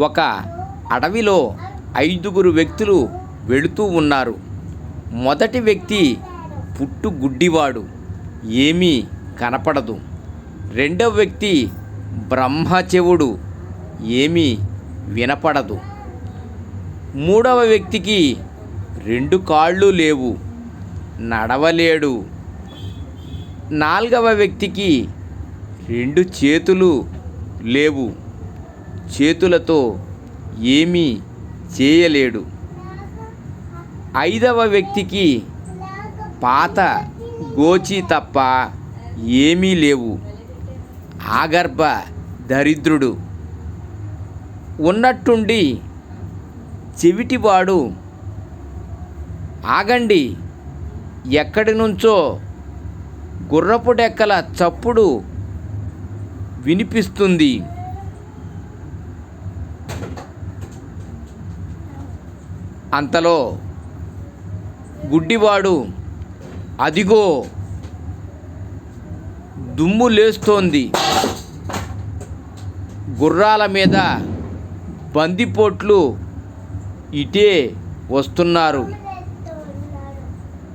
ఒక అడవిలో ఐదుగురు వ్యక్తులు వెళుతూ ఉన్నారు. మొదటి వ్యక్తి పుట్టు గుడ్డివాడు ఏమీ కనపడదు. రెండవ వ్యక్తి బ్రహ్మచెవుడు ఏమీ వినపడదు. మూడవ వ్యక్తికి రెండు కాళ్ళు లేవు నడవలేడు. నాలుగవ వ్యక్తికి రెండు చేతులు లేవు. చేతులతో ఏమీ చేయలేడు. ఐదవ వ్యక్తికి పాత గోచి తప్ప ఏమీ లేవు. ఆగర్భ దరిద్రుడు. ఉన్నట్టుండి చెవిటివాడు ఆగండి ఎక్కడి నుంచో గుర్రపు డెక్కల చప్పుడు వినిపిస్తుంది. అంతలో గుడ్డివాడు అదిగో దుమ్ము లేస్తోంది. గుర్రాల మీద బందిపోట్లు ఇటే వస్తున్నారు.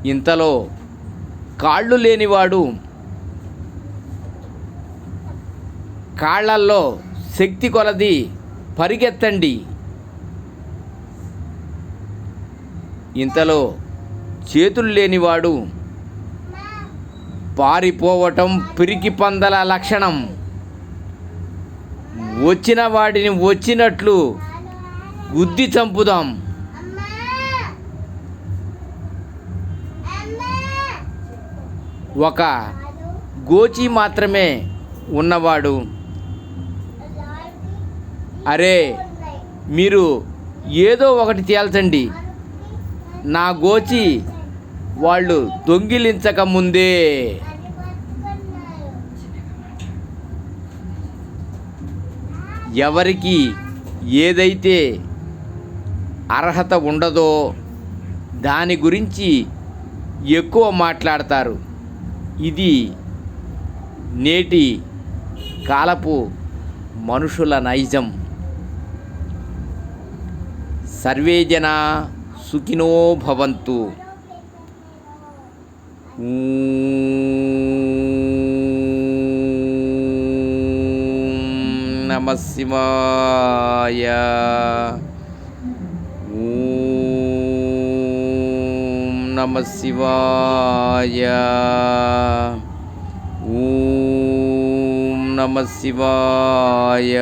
ఇంతలో కాళ్ళు లేనివాడు కాళ్ళల్లో శక్తి కొలది పరిగెత్తండి. ఇంతలో చేతులు లేనివాడు పారిపోవటం పిరికి పందల లక్షణం. వచ్చిన వాడిని వచ్చినట్లు గుద్ది చంపుదాం. ఒక గోచి మాత్రమే ఉన్నవాడు. అరే మీరు ఏదో ఒకటి తేల్చండి. నా గోచి వాళ్ళు దొంగిలించక ముందే. ఎవరికి ఏదైతే అర్హత ఉండదో దాని గురించి ఎక్కువ మాట్లాడతారు. ఇది నేటి కాలపు మనుషుల నైజం. సర్వే జనా सुखिनो भवन्तु नमः शिवाय नमः शिवाय ॐ नमः शिवाय